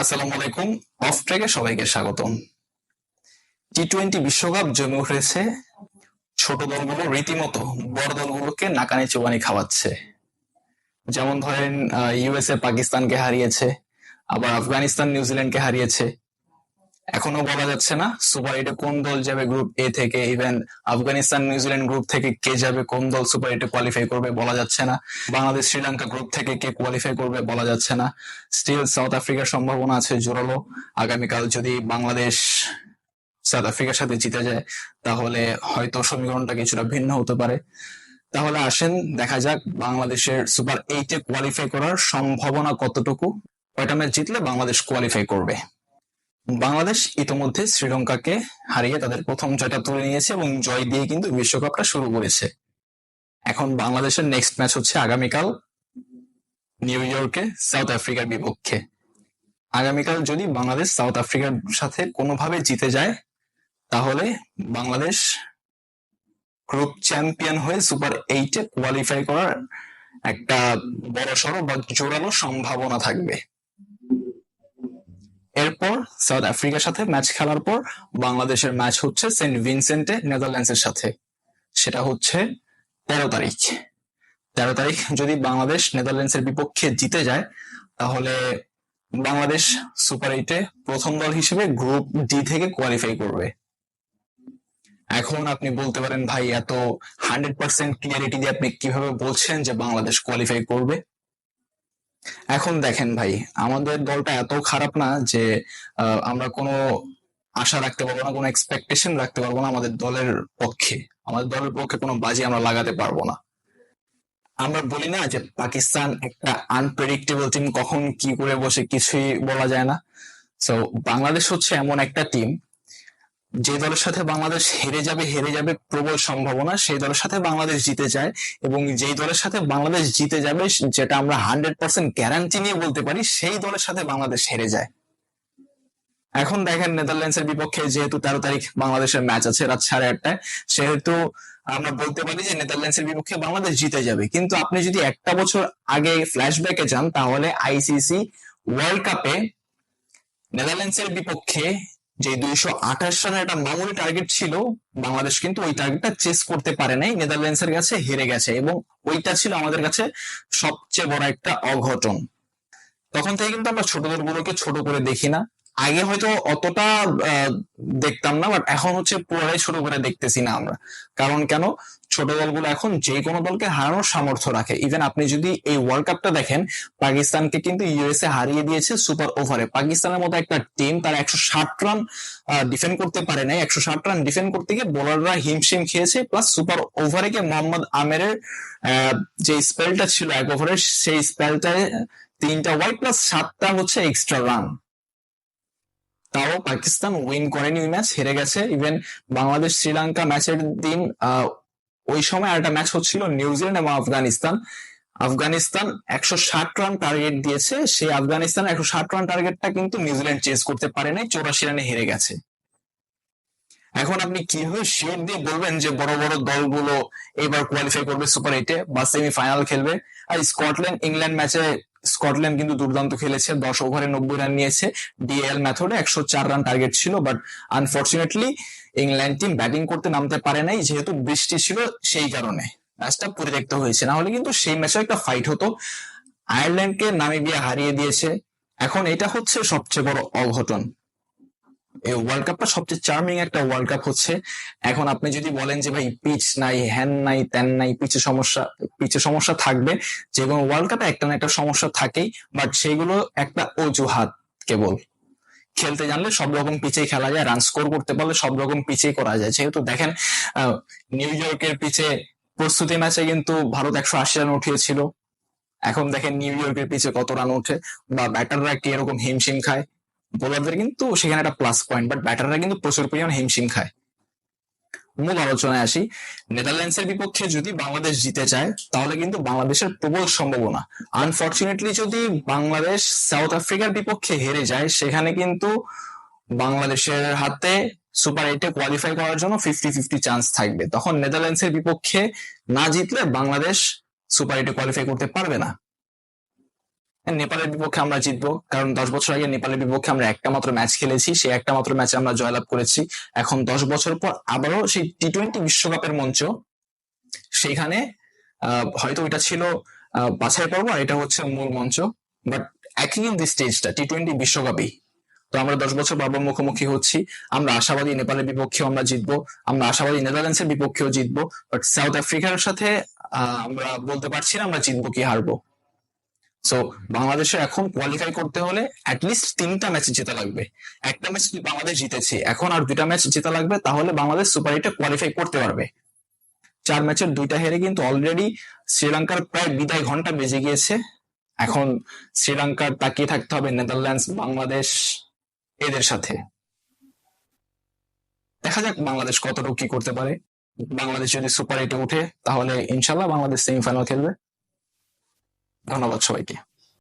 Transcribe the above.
আসসালামু আলাইকুম। অফ ট্র্যাকে সবাইকে স্বাগতম। টি টোয়েন্টি বিশ্বকাপ জমে উঠেছে। ছোট দলগুলো রীতিমতো বড় দলগুলোকে নাকানি চোবানি খাওয়াচ্ছে। যেমন ধরেন ইউএসএ পাকিস্তানকে হারিয়েছে, আবার আফগানিস্তান নিউজিল্যান্ডকে হারিয়েছে। এখনও বলা যাচ্ছে না সুপার এইটে কোন দল যাবে গ্রুপ এ থেকে ইভেন আফগানিস্তান, নিউজিল্যান্ড গ্রুপ থেকে কে যাবে, কোন দল সুপার এইটে কোয়ালিফাই করবে বলা যাচ্ছে না। বাংলাদেশ, শ্রীলঙ্কা গ্রুপ থেকে কে কোয়ালিফাই করবে বলা যাচ্ছে না। স্টিল সাউথ আফ্রিকার সম্ভাবনা আছে জোরালো। আগামীকাল যদি বাংলাদেশ সাউথ আফ্রিকার সাথে জিতে যায়, তাহলে হয়তো সমীকরণটা কিছুটা ভিন্ন হতে পারে। তাহলে আসেন, দেখা যাক বাংলাদেশের সুপার এইটে কোয়ালিফাই করার সম্ভাবনা কতটুকু। কয়টা ম্যাচ জিতলে বাংলাদেশ কোয়ালিফাই করবে? বাংলাদেশ ইতোমধ্যে শ্রীলঙ্কাকে হারিয়ে তাদের প্রথম জয়টা তুলে নিয়েছে এবং জয় দিয়ে কিন্তু বিশ্বকাপটা শুরু করেছে। এখন বাংলাদেশের নেক্সট ম্যাচ হচ্ছে আগামীকাল নিউ ইয়র্কে, সাউথ আফ্রিকার বিপক্ষে। আগামীকাল যদি বাংলাদেশ সাউথ আফ্রিকার সাথে কোনোভাবে জিতে যায়, তাহলে বাংলাদেশ গ্রুপ চ্যাম্পিয়ন হয়ে সুপার এইটে কোয়ালিফাই করার একটা বড় সড়ো বা জোরালো সম্ভাবনা থাকবে। এরপর সাউথ আফ্রিকার সাথে ম্যাচ খেলার পর বাংলাদেশের ম্যাচ হচ্ছে সেন্ট ভিনসেন্টে নেদারল্যান্ডসের সাথে। সেটা হচ্ছে তেরো তারিখ। তেরো তারিখ যদি বাংলাদেশ নেদারল্যান্ডসের বিপক্ষে জিতে যায়, তাহলে বাংলাদেশ সুপার এইটে প্রথম দল হিসেবে গ্রুপ ডি থেকে কোয়ালিফাই করবে। এখন আপনি বলতে পারেন, ভাই, এত হান্ড্রেড পার্সেন্ট ক্লিয়ারিটি দিয়ে আপনি কীভাবে বলছেন যে বাংলাদেশ কোয়ালিফাই করবে? এখন দেখেন ভাই, আমাদের দলটা এত খারাপ না যে আমরা কোনো আশা রাখতে পারব না, কোনো এক্সপেকটেশন রাখতে পারব না আমাদের দলের পক্ষে। আমাদের দলের পক্ষে কোনো বাজি আমরা লাগাতে পারব না। আমরা বলি না যে পাকিস্তান একটা আনপ্রেডিক্টেবল টিম কখন কি করে বসে কিছুই বলা যায় না। তো বাংলাদেশ হচ্ছে এমন একটা টিম যে দলের সাথে বাংলাদেশ হেরে যাবে হেরে যাবে প্রবল সম্ভাবনা, সেই দলের সাথে বাংলাদেশ জিতে যায় এবং যেই দলের সাথে বাংলাদেশ জিতে যাবে, যেটা আমরা হান্ড্রেড পার্সেন্ট গ্যারান্টি নিয়ে বলতে পারি, সেই দলের সাথে বাংলাদেশ হেরে যায়। এখন দেখেন নেদারল্যান্ডসের বিপক্ষে যেহেতু তেরো তারিখ বাংলাদেশের ম্যাচ আছে রাত সাড়ে আটটায়, সেহেতু আমরা বলতে পারি যে নেদারল্যান্ডসের বিপক্ষে বাংলাদেশ জিতে যাবে। কিন্তু আপনি যদি একটা বছর আগে ফ্ল্যাশব্যাকে যান, তাহলে আইসিসি ওয়ার্ল্ড কাপে নেদারল্যান্ডসের বিপক্ষে যে দুইশো আঠাশ রানের একটা মামুলি টার্গেট ছিল, বাংলাদেশ কিন্তু ওই টার্গেটটা চেস করতে পারে নাই নেদারল্যান্ডস এর কাছে হেরে গেছে এবং ওইটা ছিল আমাদের কাছে সবচেয়ে বড় একটা অঘটন। তখন থেকে কিন্তু আমরা ছোট দলগুলোকে ছোট করে দেখি না। আগে হয়তো অতটা দেখতাম না বাট এখন হচ্ছে পুরোটাই ছোট করে দেখতেছি না আমরা। কারণ কেন? ছোট দলগুলো এখন যে কোনো দলকে হারানোর সামর্থ্য রাখে। ইভেন আপনি যদি এই ওয়ার্ল্ড কাপটা দেখেন, পাকিস্তানকে কিন্তু ইউএসএ হারিয়ে দিয়েছে সুপার ওভারে পাকিস্তানের মতো একটা টিম তারা একশো ষাট রান ডিফেন্ড করতে পারে নাই। একশো ষাট রান ডিফেন্ড করতে গিয়ে বোলাররা হিমশিম খেয়েছে প্লাস সুপার ওভারে গিয়ে মোহাম্মদ আমেরের যে স্পেলটা ছিল এক ওভারের সেই স্পেলটায় তিনটা ওয়াইড প্লাস সাতটা হচ্ছে এক্সট্রা রান তাও পাকিস্তান উইন করেনি ওই ম্যাচ হেরে গেছে। ইভেন বাংলাদেশ, শ্রীলঙ্কা ম্যাচের দিন ওই সময় একটা ম্যাচ হচ্ছিল নিউজিল্যান্ড এবং আফগানিস্তান। আফগানিস্তান একশো ষাট রান টার্গেট দিয়েছে। সেই আফগানিস্তান একশো ষাট রান টার্গেটটা কিন্তু নিউজিল্যান্ড চেস করতে পারে নাই, চৌরাশি রানে হেরে গেছে। এখন আপনি কীভাবে শিওর দিয়ে বলবেন যে বড় বড় দলগুলো এবার কোয়ালিফাই করবে সুপার এইটে বা সেমি ফাইনাল খেলবে? আর স্কটল্যান্ড ইংল্যান্ড ম্যাচে স্কটল্যান্ড কিন্তু দুর্দান্ত খেলেছে, দশ ওভারে নব্বই রান নিয়েছে। ডিএল মেথডে একশো চার রান টার্গেট ছিল but unfortunately England team batting করতে নামতে পারে নাই, যেহেতু বৃষ্টি ছিল সেই কারণে। ম্যাচটা পরিত্যক্ত হয়েছে। না হলে কিন্তু সেই ম্যাচে একটা ফাইট হতো। আয়ারল্যান্ডকে নামিবিয়া হারিয়ে দিয়েছে। এখন এটা হচ্ছে সবচেয়ে বড় অঘটন। এই ওয়ার্ল্ড কাপটা সবচেয়ে চার্মিং একটা ওয়ার্ল্ড কাপ হচ্ছে। এখন আপনি যদি বলেন যে ভাই পিচ নাই হ্যান নাই ত্যান নাই পিচের সমস্যা পিচের সমস্যা থাকবে। যে কোনো ওয়ার্ল্ড কাপে একটা না একটা সমস্যা থাকেই বাট সেগুলো একটা অজুহাত কেবল। খেলতে জানলে সব রকম পিচেই খেলা যায় রান স্কোর করতে পারলে সব রকম পিচেই করা যায়। যেহেতু দেখেন নিউ ইয়র্কের পিচে প্রস্তুতি ম্যাচে কিন্তু ভারত একশো আশি রান উঠিয়েছিল। এখন দেখেন নিউ ইয়র্কের পিচে কত রান ওঠে, বা ব্যাটাররা কি এরকম হিমশিম খায়? বোলারদের কিন্তু সেখানে একটা প্লাস পয়েন্ট বাট ব্যাটাররা কিন্তু প্রচুর পরিমাণ হিমশিম খায়। মূল আলোচনায় আসি, নেদারল্যান্ডসের বিপক্ষে যদি বাংলাদেশ জিতে যায়, তাহলে কিন্তু বাংলাদেশের প্রবল সম্ভাবনা। আনফর্চুনেটলি যদি বাংলাদেশ সাউথ আফ্রিকার বিপক্ষে হেরে যায়, সেখানে কিন্তু বাংলাদেশের হাতে সুপার এইটে কোয়ালিফাই করার জন্য ফিফটি ফিফটি চান্স থাকবে। তখন নেদারল্যান্ডসের বিপক্ষে না জিতলে বাংলাদেশ সুপার এইটে কোয়ালিফাই করতে পারবে না। নেপালের বিপক্ষে আমরা জিতবো। কারণ দশ বছর আগে নেপালের বিপক্ষে আমরা একটা মাত্র ম্যাচ খেলেছি, সেই একটা মাত্র ম্যাচে আমরা জয়লাভ করেছি। এখন দশ বছর পর আবারও সেই টি টোয়েন্টি বিশ্বকাপের মঞ্চ। সেইখানে হয়তো এটা ছিল বাছাই পর্ব আর এটা হচ্ছে মূল মঞ্চ। বাট একই কিন্তু স্টেজটা টি টোয়েন্টি বিশ্বকাপই। তো আমরা দশ বছর বারবার মুখোমুখি হচ্ছি। আমরা আশাবাদী নেপালের বিপক্ষেও আমরা জিতবো। আমরা আশাবাদী নেদারল্যান্ডসের বিপক্ষেও জিতবো। বাট সাউথ আফ্রিকার সাথে আমরা বলতে পারছি না আমরা জিতবো কি হারবো। সো বাংলাদেশে এখন কোয়ালিফাই করতে হলে অ্যাটলিস্ট তিনটা ম্যাচ জেতা লাগবে। একটা ম্যাচ বাংলাদেশ জিতেছে, এখন আর দুইটা ম্যাচ জেতা লাগবে, তাহলে বাংলাদেশ সুপার এইটে কোয়ালিফাই করতে পারবে। চার ম্যাচের দুইটা হেরে কিন্তু অলরেডি শ্রীলঙ্কার প্রায় বিদায় ঘণ্টা বেজে গিয়েছে। এখন শ্রীলঙ্কার তাকিয়ে থাকতে হবে নেদারল্যান্ডস, বাংলাদেশ এদের সাথে। দেখা যাক বাংলাদেশ কতটুকু কি করতে পারে। বাংলাদেশ যদি সুপার এইটে উঠে তাহলে ইনশাল্লাহ বাংলাদেশ সেমিফাইনাল খেলবে। ধন্যবাদ সবাইকে